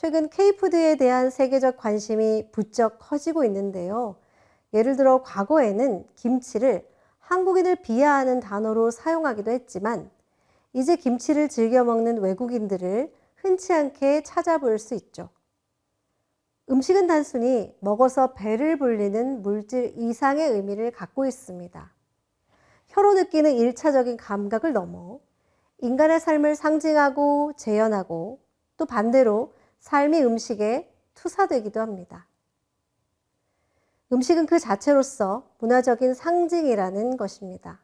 최근 K푸드에 대한 세계적 관심이 부쩍 커지고 있는데요. 예를 들어 과거에는 김치를 한국인을 비하하는 단어로 사용하기도 했지만 이제 김치를 즐겨 먹는 외국인들을 흔치 않게 찾아볼 수 있죠. 음식은 단순히 먹어서 배를 불리는 물질 이상의 의미를 갖고 있습니다. 혀로 느끼는 일차적인 감각을 넘어 인간의 삶을 상징하고 재현하고 또 반대로 삶이 음식에 투사되기도 합니다. 음식은 그 자체로서 문화적인 상징이라는 것입니다.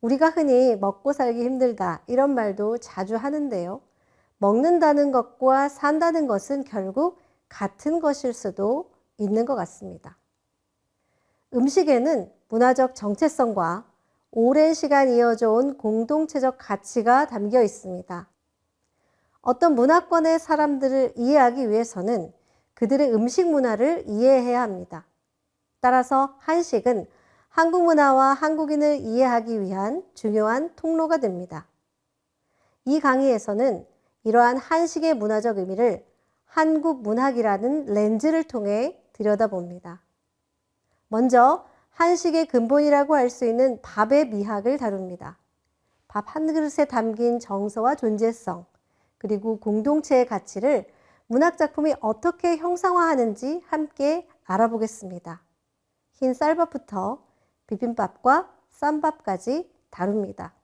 우리가 흔히 먹고 살기 힘들다 이런 말도 자주 하는데요. 먹는다는 것과 산다는 것은 결국 같은 것일 수도 있는 것 같습니다. 음식에는 문화적 정체성과 오랜 시간 이어져 온 공동체적 가치가 담겨 있습니다. 어떤 문화권의 사람들을 이해하기 위해서는 그들의 음식 문화를 이해해야 합니다. 따라서 한식은 한국 문화와 한국인을 이해하기 위한 중요한 통로가 됩니다. 이 강의에서는 이러한 한식의 문화적 의미를 한국 문학이라는 렌즈를 통해 들여다봅니다. 먼저 한식의 근본이라고 할 수 있는 밥의 미학을 다룹니다. 밥 한 그릇에 담긴 정서와 존재성, 그리고 공동체의 가치를 문학 작품이 어떻게 형상화하는지 함께 알아보겠습니다. 흰 쌀밥부터 비빔밥과 쌈밥까지 다룹니다.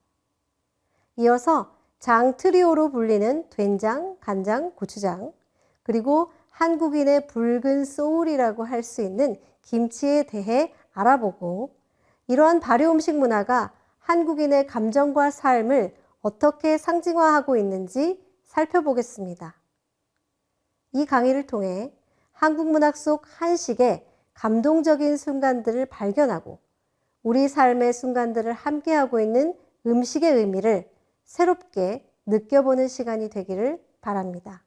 이어서 장 트리오로 불리는 된장, 간장, 고추장, 그리고 한국인의 붉은 소울이라고 할 수 있는 김치에 대해 알아보고 이러한 발효 음식 문화가 한국인의 감정과 삶을 어떻게 상징화하고 있는지 살펴보겠습니다. 이 강의를 통해 한국 문학 속 한식의 감동적인 순간들을 발견하고 우리 삶의 순간들을 함께하고 있는 음식의 의미를 새롭게 느껴보는 시간이 되기를 바랍니다.